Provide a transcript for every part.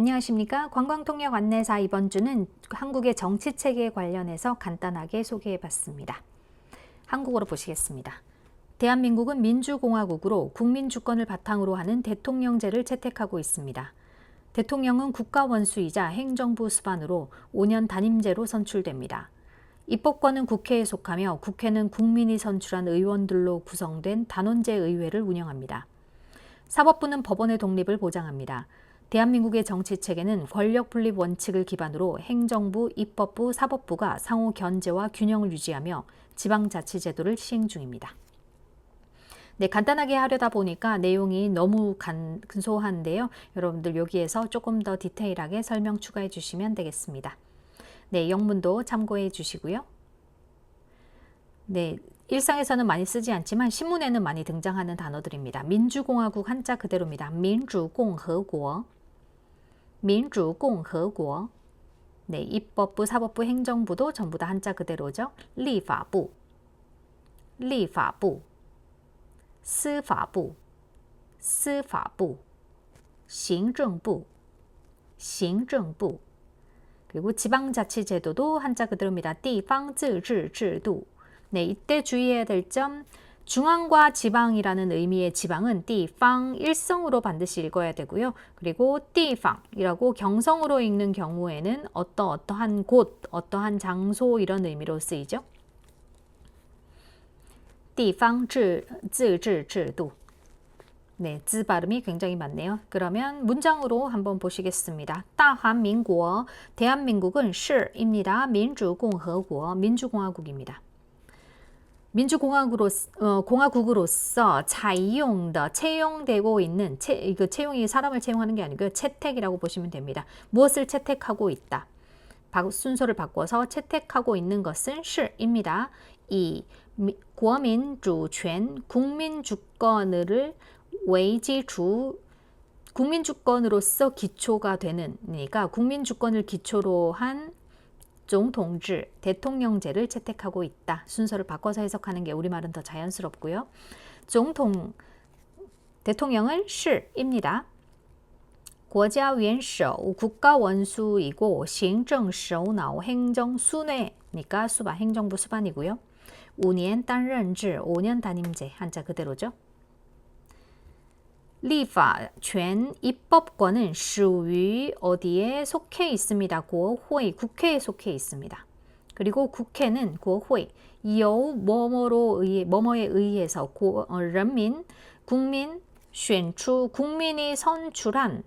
안녕하십니까. 관광통역 안내사 이번 주는 한국의 정치 체계에 관련해서 간단하게 소개해 봤습니다. 한국어로 보시겠습니다. 대한민국은 민주공화국으로 국민주권을 바탕으로 하는 대통령제를 채택하고 있습니다. 대통령은 국가 원수이자 행정부 수반으로 5년 단임제로 선출됩니다. 입법권은 국회에 속하며 국회는 국민이 선출한 의원들로 구성된 단원제 의회를 운영합니다. 사법부는 법원의 독립을 보장합니다. 대한민국의 정치 체계는 권력 분립 원칙을 기반으로 행정부, 입법부, 사법부가 상호 견제와 균형을 유지하며 지방자치제도를 시행 중입니다. 네, 간단하게 하려다 보니까 내용이 너무 간, 근소한데요. 여러분들 여기에서 조금 더 디테일하게 설명 추가해 주시면 되겠습니다. 네, 영문도 참고해 주시고요. 네, 일상에서는 많이 쓰지 않지만 신문에는 많이 등장하는 단어들입니다. 민주공화국 한자 그대로입니다. 민주공화국, 민주공화국. 네, 입법부, 사법부, 행정부도 전부 다 한자 그대로죠. 立法部, 立法部, 司法部, 司法部, 行政部, 行政部. 그리고 지방자치제도도 한자 그대로입니다. 地方自治制度. 네, 이때 주의해야 될 점 중앙과 지방이라는 의미의 지방은 띠팡 일성으로 반드시 읽어야 되고요. 그리고 띠팡이라고 경성으로 읽는 경우에는 어떠어떠한 곳, 어떠한 장소 이런 의미로 쓰이죠. 띠팡 自治制度 네, 즈 발음이 굉장히 많네요. 그러면 문장으로 한번 보시겠습니다. 大韩民国 대한민국은 市입니다. 民主共和国 민주공화국입니다. 민주공화국으로 어, 공화국으로서 차이용的채용되고 있는 채, 이거 채용이 사람을 채용하는 게 아니고요. 채택이라고 보시면 됩니다. 무엇을 채택하고 있다. 순서를 바꿔서 채택하고 있는 것은 실입니다. 이 국민주권 국민 주권을 외지주 국민 주권으로서 기초가 되는 그러니까 국민 주권을 기초로 한 总统制 대통령제를 채택하고 있다. 순서를 바꿔서 해석하는 게 우리말은 더 자연스럽고요. 总统 대통령은 실입니다. 国家元首 국가 원수이고 行政首脑 행정 순회니까 수반 행정부 수반이고요. 5년 担任制 5년 단임제 한자 그대로죠. 立法权 입법권은 属于 어디에 속해 있습니다. 国会 국회에 속해 있습니다. 그리고 국회는 国会 여 뭐뭐로 의해 뭐뭐에 의해서 고, 어,人民 국민 选出 국민이 선출한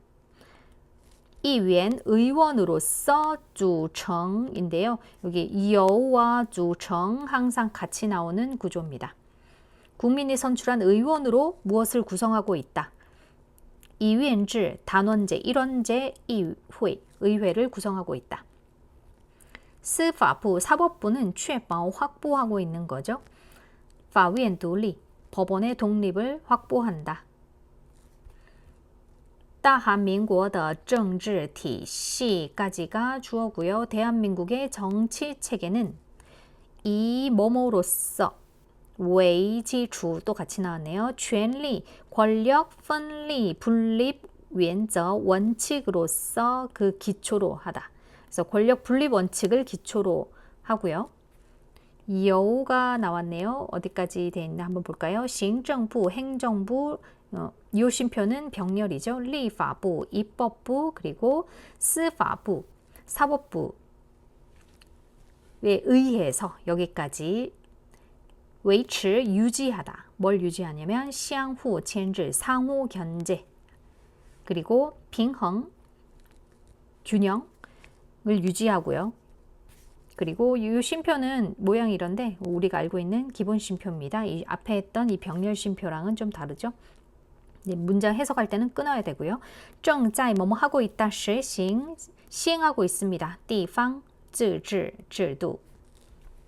이위원 의원으로서 주청인데요. 여기 여와 주청 항상 같이 나오는 구조입니다. 국민이 선출한 의원으로 무엇을 구성하고 있다. 이위엔즈 단원제, 일원제, 이회, 의회를 구성하고 있다. 스파부, 사법부는 최bao 확보하고 있는 거죠. 파위엔 독립, 법원의 독립을 확보한다. 大韩民国的政治体系까지가 주어고요. 대한민국의 정치 체계는 이 뭐뭐로서 웨이 지주 또 같이 나왔네요. 권리, 권력, 분리, 분립, 원적, 원칙으로서 그 기초로 하다. 그래서 권력 분립 원칙을 기초로 하고요. 여우가 나왔네요. 어디까지 돼 있나 한번 볼까요? 행정부, 어, 행정부, 요심표는 병렬이죠. 리파부, 입법부, 그리고 스파부, 사법부, 의해서 여기까지 维持 유지하다. 뭘 유지하냐면 相互牵制, 상호 견제. 그리고 平衡 균형을 유지하고요. 그리고 이 쉼표는 모양이 이런데 우리가 알고 있는 기본 쉼표입니다. 이 앞에 했던 이 병렬 쉼표랑은 좀 다르죠. 문장 해석할 때는 끊어야 되고요. 正在 뭐뭐 하고 있다. 实行 시행하고 있습니다. 地方自治制度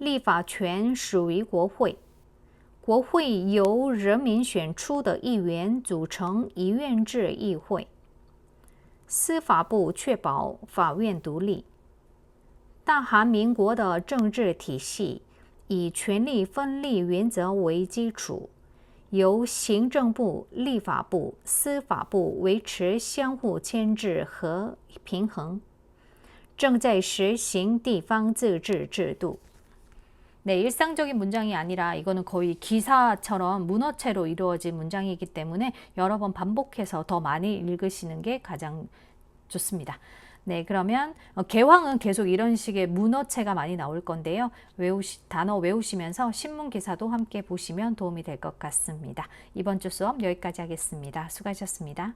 立法权属于国会，国会由人民选出的议员组成一院制议会。司法部确保法院独立。大韩民国的政治体系以权力分立原则为基础，由行政部、立法部、司法部维持相互牵制和平衡，正在实行地方自治制度。 네, 일상적인 문장이 아니라 이거는 거의 기사처럼 문어체로 이루어진 문장이기 때문에 여러 번 반복해서 더 많이 읽으시는 게 가장 좋습니다. 네, 그러면 어, 개황은 계속 이런 식의 문어체가 많이 나올 건데요. 외우시, 단어 외우시면서 신문 기사도 함께 보시면 도움이 될 것 같습니다. 이번 주 수업 여기까지 하겠습니다. 수고하셨습니다.